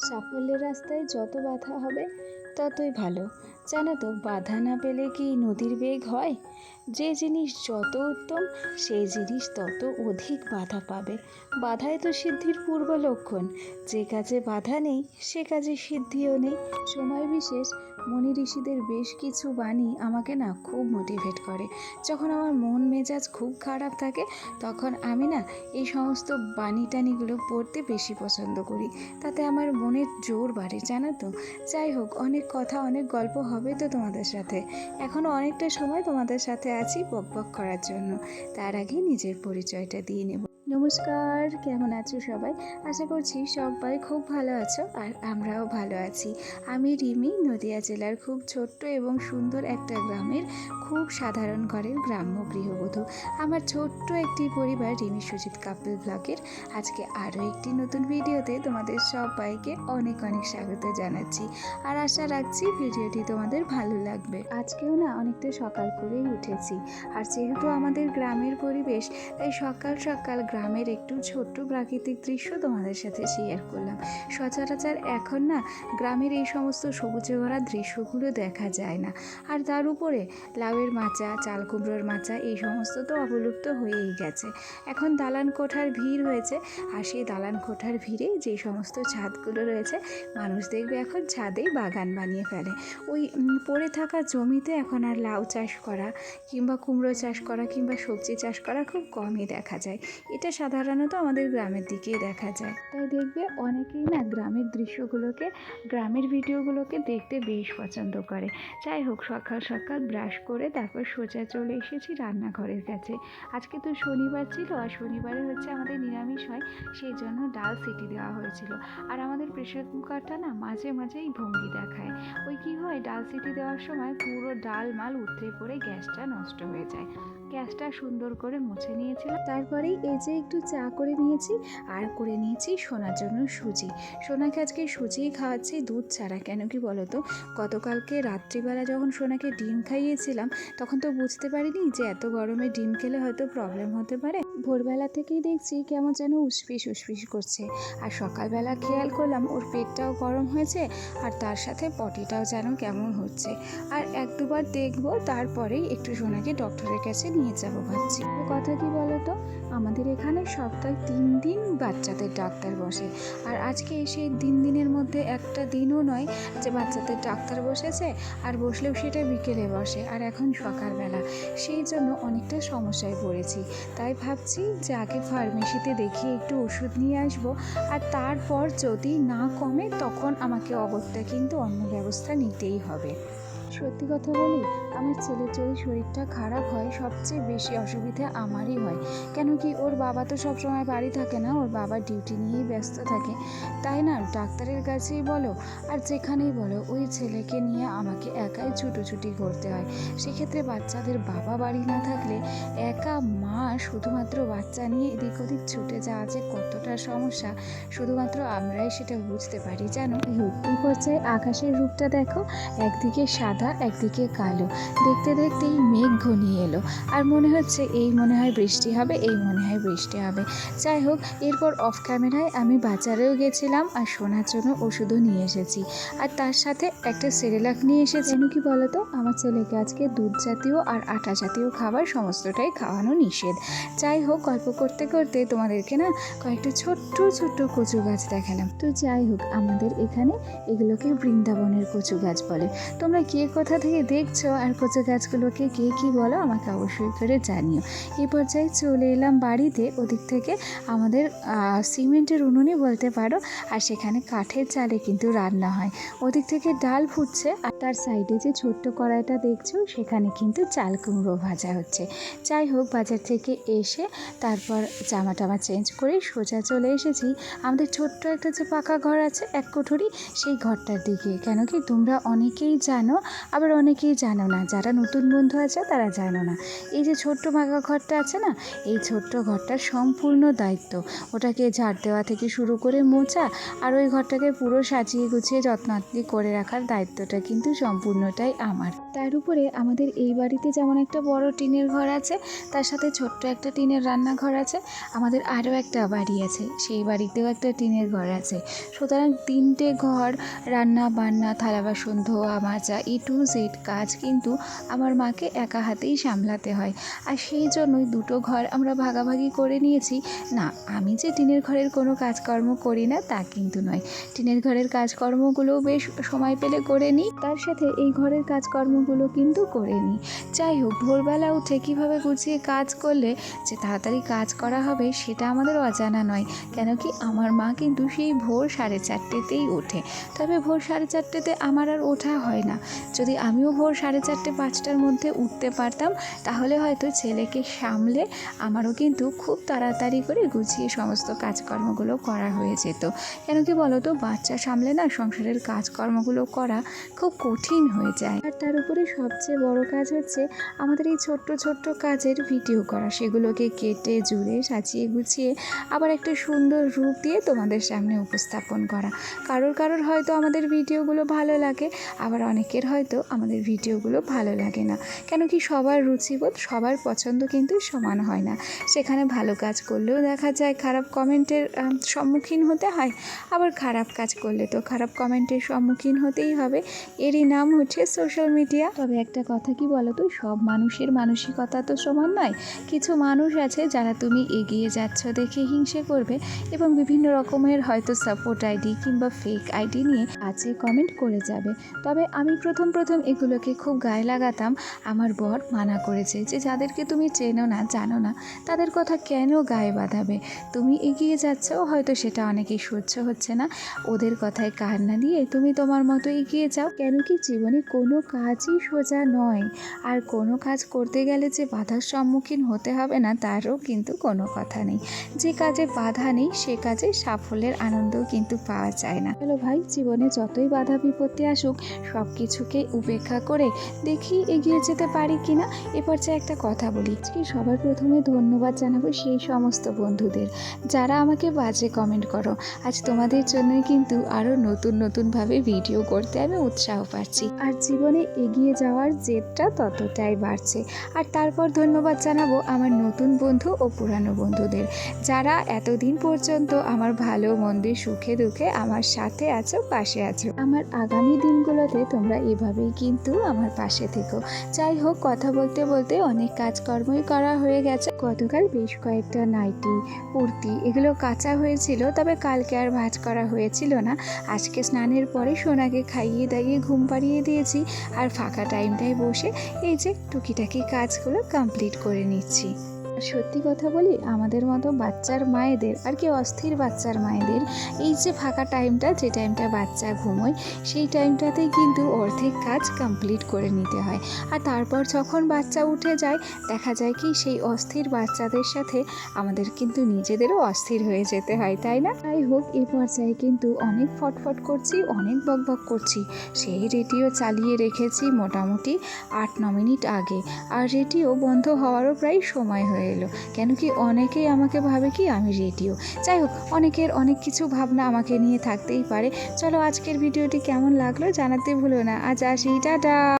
সাফল্যের রাস্তায় যত বাধা হবে ততই ভালো। জানো তো, বাধা না পেলে কি নদীর বেগ হয়? যে জিনিস যত উত্তম, সেই জিনিস তত অধিক বাধা পাবে। বাধাই তো সিদ্ধির পূর্ব লক্ষণ। যে কাজে বাধা নেই, সে কাজে সিদ্ধিও নেই। সময় বিশেষ, মনি ঋষিদের বেশ কিছু বাণী আমাকে না খুব মোটিভেট করে। যখন আমার মন মেজাজ খুব খারাপ থাকে, তখন আমি না এই সমস্ত বাণী টানিগুলো পড়তে বেশি পছন্দ করি। তাতে আমার মনের জোর বাড়ে, জানো তো? যাই হোক, অনেক কথা, অনেক গল্প হবে তো তোমাদের সাথে। এখনও অনেকটা সময় তোমাদের সাথে আছি বক বক করার জন্য। তার আগে নিজের পরিচয়টা দিয়ে নেব। নমস্কার, কেমন আছো সবাই? আশা করছি সবাই খুব ভালো আছো আর আমরাও ভালো আছি। আমি রিমি, নদিয়া জেলার খুব ছোট্ট এবং সুন্দর একটা গ্রামের খুব সাধারণ ঘরের গ্রাম্য গৃহবধূ। আমার ছোট্ট একটি পরিবার রিমি সুজিত কাপল ব্লগের। আজকে আরও একটি নতুন ভিডিওতে তোমাদের সবাইকে অনেক অনেক স্বাগত জানাচ্ছি আর আশা রাখছি ভিডিওটি তোমাদের ভালো লাগবে। আজকেও না অনেকটা সকাল করেই উঠেছি। আর যেহেতু আমাদের গ্রামের পরিবেশ, তাই সকাল সকাল গ্রামের একটু ছোট্ট প্রাকৃতিক দৃশ্য তোমাদের সাথে শেয়ার করলাম। সচরাচর এখন না গ্রামের এই সমস্ত সবুজে ভরা দৃশ্যগুলো দেখা যায় না। আর তার উপরে লাউয়ের মাচা, চাল কুমড়োর মাচা, এই সমস্ত তো অবলুপ্ত হয়েই গেছে। এখন দালান কোঠার ভিড় হয়েছে আর সেই দালান কোঠার ভিড়ে যে সমস্ত ছাদগুলো রয়েছে, মানুষ দেখবে এখন ছাদেই বাগান বানিয়ে ফেলে। ওই পড়ে থাকা জমিতে এখন আর লাউ চাষ করা কিংবা কুমড়ো চাষ করা কিংবা সবজি চাষ করা খুব কমই দেখা যায়। এটা সাধারণত আমাদের গ্রামের দিকেই দেখা যায়। তাই দেখবে অনেকেই না গ্রামের দৃশ্যগুলোকে, গ্রামের ভিডিওগুলোকে দেখতে বেশ পছন্দ করে। যাই হোক, সকাল সকাল ব্রাশ করে তারপর সোজা চলে এসেছি রান্নাঘরের কাছে। আজকে তো শনিবার ছিল আর শনিবারে হচ্ছে আমাদের নিরামিষ হয়, সেই জন্য ডাল সিটি দেওয়া হয়েছিল। আর আমাদের প্রেশার কুকারটা না মাঝে মাঝেই ভঙ্গি দেখায়। ওই কি হয়, ডাল সিটি দেওয়ার সময় পুরো ডাল মাল উতরে পড়ে গ্যাসটা নষ্ট হয়ে যায়। গ্যাসটা সুন্দর করে মুছে নিয়েছিলাম। তারপরেই এই যে একটু চা করে নিয়েছি আর করে নিয়েছি সোনার জন্য সুজি। সোনাকে আজকে সুজিই খাওয়াচ্ছি, দুধ ছাড়া কেন কি বলো তো গতকালকে রাত্রিবেলা যখন সোনাকে ডিম খাইয়েছিলাম, তখন তো বুঝতে পারিনি যে এত গরমে ডিম খেলে হয়তো প্রবলেম হতে পারে। ভোরবেলা থেকেই দেখছি কেমন যেন উসপিস উসপিস করছে। আর সকালবেলা খেয়াল করলাম ওর পেটটাও গরম হয়েছে আর তার সাথে পটিটাও যেন কেমন হচ্ছে। আর এক দুবার দেখব, তারপরেই একটু সোনাকে ডক্টরের কাছে নিয়ে যাব ভাবছি। কথা কি বলো তো আমাদের এখানে সপ্তাহে তিন দিন বাচ্চাদের ডাক্তার বসে। আর আজকে সেই তিন দিনের মধ্যে একটা দিনও নয় যে বাচ্চাদের ডাক্তার বসেছে আর বসলেও সেটা বিকেলে বসে আর এখন সকালবেলা। সেই জন্য অনেকটা সমস্যায় পড়েছি। তাই ভাবছি যে আগে ফার্মেসিতে দেখিয়ে একটু ওষুধ নিয়ে আসব আর তারপর যদি না কমে তখন আমাকে অগত্যা কিন্তু অন্য ব্যবস্থা নিতেই হবে। সত্যি কথা বলি, আমার ছেলের যদি শরীরটা খারাপ হয়, সবচেয়ে বেশি অসুবিধা আমারই হয়। কেন কি ওর বাবা তো সবসময় বাড়ি থাকে না, ওর বাবা ডিউটি নিয়েই ব্যস্ত থাকে। তাই না? ডাক্তারের কাছেই বলো, আর যেখানেই বলো, ওই ছেলেকে নিয়ে আমাকে একাই ছুটোছুটি করতে হয়। সেক্ষেত্রে বাচ্চাদের বাবা বাড়ি না থাকলে একা মা শুধুমাত্র বাচ্চা নিয়ে এদিক ওদিক ছুটে যাওয়া যে কতটা সমস্যা, শুধুমাত্র আমরাই সেটা বুঝতে পারি, জানো? এই পর্যায়ে আকাশের রূপটা দেখো, একদিকে সাদা একদিকে কালো। দেখতে দেখতেই মেঘ ঘনিয়ে এলো। আর মনে হচ্ছে এই মনে হয় বৃষ্টি হবে, এই মনে হয় বৃষ্টি হবে। যাই হোক, এরপর অফ ক্যামেরায় আমি বাজারেও গেছিলাম আর শোনার জন্য ওষুধও নিয়ে এসেছি। আর তার সাথে একটা সেরেলাক নিয়ে এসেছি। কেন কি বলতো? আমার ছেলেকে আজকে দুধ জাতীয় আর আটা জাতীয় খাবার সমস্তটাই খাওয়ানো নিষেধ। যাই হোক, গল্প করতে করতে তোমাদেরকে না কয়েকটা ছোট্ট ছোট্ট কচু গাছ দেখালাম। তো যাই হোক, আমাদের এখানে এগুলোকে বৃন্দাবনের কচু গাছ বলে। তোমরা কে কোথা থেকে দেখছ আর কচু গাছগুলোকে কে কি বলো আমাকে অবশ্যই করে জানিও। এই পর্যায়ে চলে এলাম বাড়িতে, ওদিক থেকে আমাদের সিমেন্টের উনুনই বলতে পারো, আর সেখানে কাঠের চালে কিন্তু রান্না হয়। ওদিক থেকে ডাল ফুটছে, আর তার সাইডে যে ছোট্ট কড়াইটা দেখছ, সেখানে কিন্তু চাল কুমড়ো ভাজা হচ্ছে। যাই হোক, বাজার থেকে এসে তারপর জামা টামা চেঞ্জ করে সোজা চলে এসেছি। আমাদের ছোট্ট একটা যে পাকা ঘর আছে, এক কোঠরি, সেই ঘরটার দিকে। কেন কি তোমরা অনেকেই জানো আবার অনেকেই জানো না, যারা নতুন বন্ধু আছে তারা জানো না। এই যে ছোট্ট ফাঁকা ঘরটা আছে না, এই ছোট্ট ঘরটার সম্পূর্ণ দায়িত্ব। ওটাকে ঝাড় দেওয়া থেকে শুরু করে মোছা আর ওই ঘরটাকে পুরো সাজিয়ে গুছিয়ে যত্নাত্তি করে রাখার দায়িত্বটা কিন্তু সম্পূর্ণটাই আমার। তার উপরে আমাদের এই বাড়িতে যেমন একটা বড় টিনের ঘর আছে, তার সাথে ছোট্ট একটা টিনের রান্নাঘর আছে, আমাদের আরও একটা বাড়ি আছে, সেই বাড়িতেও একটা টিনের ঘর আছে। সুতরাং তিনটে ঘর রান্না বান্না থালা বাসন ধোয়া মাজা এ টু জেড কাজ কিন্তু আমার মাকে একা হাতেই সামলাতে হয়। আর সেই জন্যই দুটো ঘর আমরা ভাগাভাগি করে নিয়েছি। না, আমি যে টিনের ঘরের কোনো কাজকর্ম করি না তা কিন্তু নয়। টিনের ঘরের কাজকর্মগুলোও বেশ সময় পেলে করে নিই, তার সাথে এই ঘরের কাজকর্মগুলো কিন্তু করে নিই। যাই হোক, ভোরবেলা উঠে কীভাবে গুছিয়ে কাজ করলে যে তাড়াতাড়ি কাজ করা হবে সেটা আমাদের অজানা নয়, কেন কি আমার মা কিন্তু সেই ভোর সাড়ে চারটেতেই ওঠে। তবে ভোর সাড়ে চারটেতে আমার আর ওঠা হয় না। যদি আমিও ভোর সাড়ে চারটে, পাঁচটার মধ্যে উঠতে পারতাম, তাহলে হয়তো ছেলেকে সামলে আমারও কিন্তু খুব তাড়াতাড়ি করে গুছিয়ে সমস্ত কাজকর্মগুলো করা হয়ে যেত। কেন কি বলতো, বাচ্চা সামলে না সংসারের কাজকর্মগুলো করা খুব কঠিন হয়ে যায়। তার উপরে সবচেয়ে বড় কাজ হচ্ছে আমাদের এই ছোট্ট ছোট্ট কাজের ভিডিও করা। সেগুলোকে কেটে, জুড়ে, সাজিয়ে, গুছিয়ে আবার একটা সুন্দর রূপ দিয়ে তোমাদের সামনে উপস্থাপন করা। কারোর কারোর হয়তো আমাদের ভিডিওগুলো ভালো লাগে, আবার অনেকের হয়তো আমাদের ভিডিওগুলো ভালো লাগে না। কেন কি সবার রুচিবোধ, সবার পছন্দ কিন্তু সমান হয় না। সেখানে ভালো কাজ করলেও দেখা যায় খারাপ কমেন্টের সম্মুখীন হতে হয়, আবার খারাপ কাজ করলে তো খারাপ কমেন্টের সম্মুখীন হতেই হবে। এরই নাম হচ্ছে সোশ্যাল মিডিয়া তবে একটা কথা কি বলো তো? সব মানুষের মানসিকতা তো সমান নয়। কিছু মানুষ আছে যারা তুমি এগিয়ে যাচ্ছ দেখে হিংসে করবে এবং বিভিন্ন রকমের হয়তো সাপোর্ট আইডি কিংবা ফেক আইডি নিয়ে আছে কমেন্ট করে যাবে। তবে আমি প্রথম প্রথম এগুলোকে খুব গায়ে লাগাতাম। আমার বর মানা করেছে যে যাদেরকে তুমি চেনো না, জানো না, তাদের কথা কেন গায়ে বাঁধাবে? তুমি এগিয়ে যাচ্ছ, হয়তো সেটা অনেকেই সহ্য হচ্ছে না। ওদের কথায় কার না দিয়ে তুমি তোমার মতো এগিয়ে যাও। কেন কি জীবনে কোনো কাজই সোজা নয়। আর কোনো কাজ করতে গেলে যে বাধার সম্মুখীন হতে হবে না, তারও কিন্তু কোনো কথা নেই। যে কাজে বাধা নেই, সে কাজে সাফল্যের আনন্দও কিন্তু পাওয়া যায় না। হ্যালো ভাই, জীবনে যতই বাধা বিপত্তি আসুক সব কিছুকে উপেক্ষা করে দেখি এগিয়ে যেতে পারি কিনা। এ পর্যায়ে একটা কথা বলি। আজকে সবার প্রথমে ধন্যবাদ জানাব সেই সমস্ত বন্ধুদের। যারা আমাকে বাজে কমেন্ট করো। আজ তোমাদের জন্য কিন্তু আরও নতুন নতুনভাবে ভিডিও করতে আমি উৎসাহ পাচ্ছি। আর জীবনে এগিয়ে যাওয়ার জেদটা ততটাই বাড়ছে। আর তারপর ধন্যবাদ জানাব আমার নতুন বন্ধু ও পুরানো বন্ধুদের। যারা এতদিন পর্যন্ত আমার ভালো, মন্দির সুখে দুঃখে আমার সাথে আছো, পাশে আছো। আমার আগামী দিনগুলোতে তোমরা এভাবেই কিন্তু আমার পাশে থেকো। যাই হোক, কথা বলতে বলতে অনেক কাজকর্মই করা হয়ে গেছে। গতকাল বেশ কয়েকটা নাইটি, কুর্তি এগুলো কাঁচা হয়েছিল, তবে কালকে আর ভাজ করা হয়েছিল না। আজকে স্নানের পরে সোনাকে খাইয়ে দাইয়ে ঘুম পাড়িয়ে দিয়েছি আর ফাঁকা টাইমটায় বসে এই যে টুকিটাকি কাজগুলো কমপ্লিট করে নিচ্ছি। সত্যি কথা বলি, আমাদের মতো বাচ্চার মায়েদের আর কি অস্থির বাচ্চার মায়েদের, এই যে ফাঁকা টাইমটা যে টাইমটা বাচ্চা ঘুমোয়, সেই টাইমটাতেই কিন্তু অর্ধেক কাজ কমপ্লিট করে নিতে হয়। আর তারপর যখন বাচ্চা উঠে যায়, দেখা যায় কি সেই অস্থির বাচ্চাদের সাথে আমাদের কিন্তু নিজেদেরও অস্থির হয়ে যেতে হয়, তাই না? তাই হোক, এ পর্যায়ে কিন্তু অনেক ফটফট করছি, অনেক বকবক করছি। সেই রেডিও চালিয়ে রেখেছি মোটামুটি আট, ন মিনিট আগে। আর রেডিও বন্ধ হওয়ারও প্রায় সময় হয়ে এলো। কেন কি অনেকেই আমাকে ভাবে কি আমি রেডিও। যাই হোক, অনেকের অনেক কিছু ভাবনা আমাকে নিয়ে থাকতেই পারে। চলো আজকের ভিডিওটি কেমন লাগল জানাতে ভুলো না। আজ আসি, টাটা!